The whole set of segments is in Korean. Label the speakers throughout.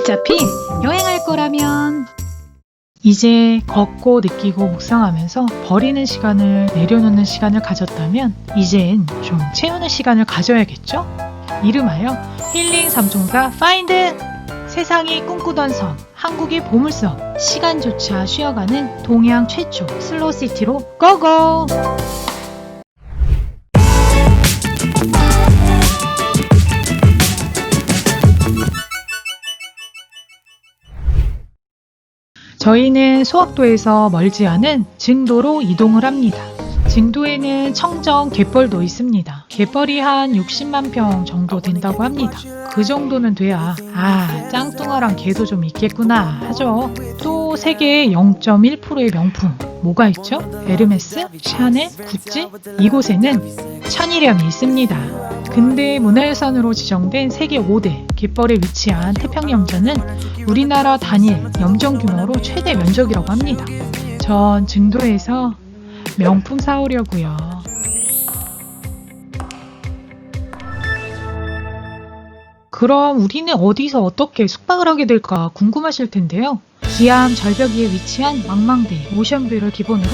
Speaker 1: 어차피 여행할 거라면 이제 걷고 느끼고 묵상하면서 버리는 시간을 내려놓는 시간을 가졌다면 이젠 좀 채우는 시간을 가져야겠죠? 이름하여 힐링 삼총사 파인드 세상이 꿈꾸던 섬 한국의 보물섬 시간조차 쉬어가는 동양 최초 슬로시티로 고고! 저희는 소학도에서 멀지 않은 증도로 이동을 합니다. 증도에는 청정 갯벌도 있습니다. 갯벌이 한 60만 평 정도 된다고 합니다. 그 정도는 돼야 아 짱뚱아랑 개도 좀 있겠구나 하죠. 또 세계 0.1%의 명품 뭐가 있죠? 에르메스, 샤넬, 구찌 이곳에는 천일염이 있습니다. 근대 문화유산으로 지정된 세계 5대 갯벌에 위치한 태평양전은 우리나라 단일 염정 규모로 최대 면적이라고 합니다. 전 증도에서 명품 사오려고요. 그럼 우리는 어디서 어떻게 숙박을 하게 될까 궁금하실 텐데요. 기암 절벽 위에 위치한 망망대 오션뷰를 기본으로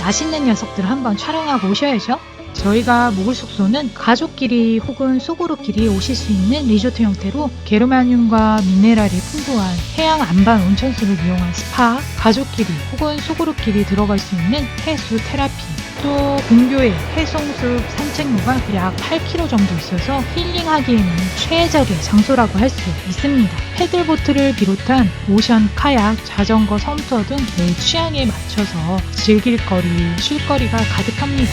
Speaker 1: 맛있는 녀석들 한번 촬영하고 오셔야죠. 저희가 묵을 숙소는 가족끼리 혹은 소그룹끼리 오실 수 있는 리조트 형태로 게르마늄과 미네랄이 풍부한 해양 안반 온천수를 이용한 스파, 가족끼리 혹은 소그룹끼리 들어갈 수 있는 해수 테라피, 또 근교에 해송숲 산책로가 약 8km 정도 있어서 힐링하기에는 최적의 장소라고 할 수 있습니다. 패들보트를 비롯한 오션 카약, 자전거, 섬투어 등내 취향에 맞춰서 즐길 거리, 쉴 거리가 가득합니다.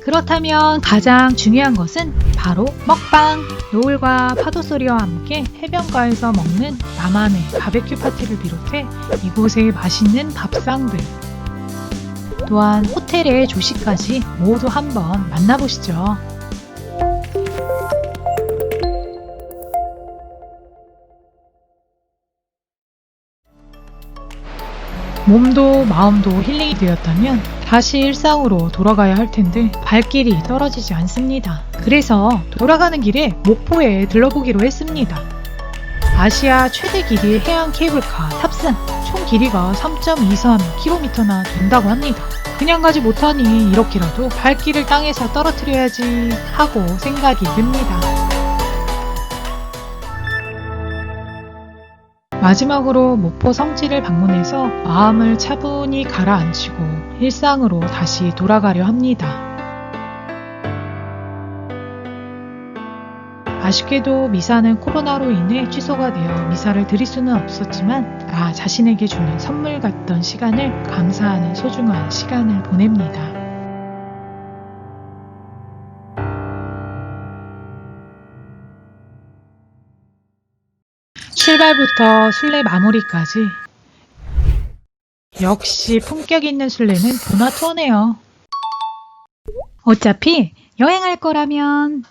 Speaker 1: 그렇다면 가장 중요한 것은 바로 먹방! 노을과 파도 소리와 함께 해변가에서 먹는 나만의 바베큐 파티를 비롯해 이곳의 맛있는 밥상들 또한 호텔의 조식까지 모두 한번 만나보시죠. 몸도 마음도 힐링이 되었다면 다시 일상으로 돌아가야 할 텐데 발길이 떨어지지 않습니다. 그래서 돌아가는 길에 목포에 들러보기로 했습니다. 아시아 최대 길이 해양 케이블카 탑승 총 길이가 3.23km나 된다고 합니다. 그냥 가지 못하니 이렇게라도 발길을 땅에서 떨어뜨려야지 하고 생각이 듭니다. 마지막으로 목포 성지를 방문해서 마음을 차분히 가라앉히고 일상으로 다시 돌아가려 합니다. 아쉽게도 미사는 코로나로 인해 취소가 되어 미사를 드릴 수는 없었지만 나 자신에게 주는 선물 같던 시간을 감사하는 소중한 시간을 보냅니다. 출발부터 순례 마무리까지 역시 품격 있는 순례는 보나 투어네요. 어차피 여행할 거라면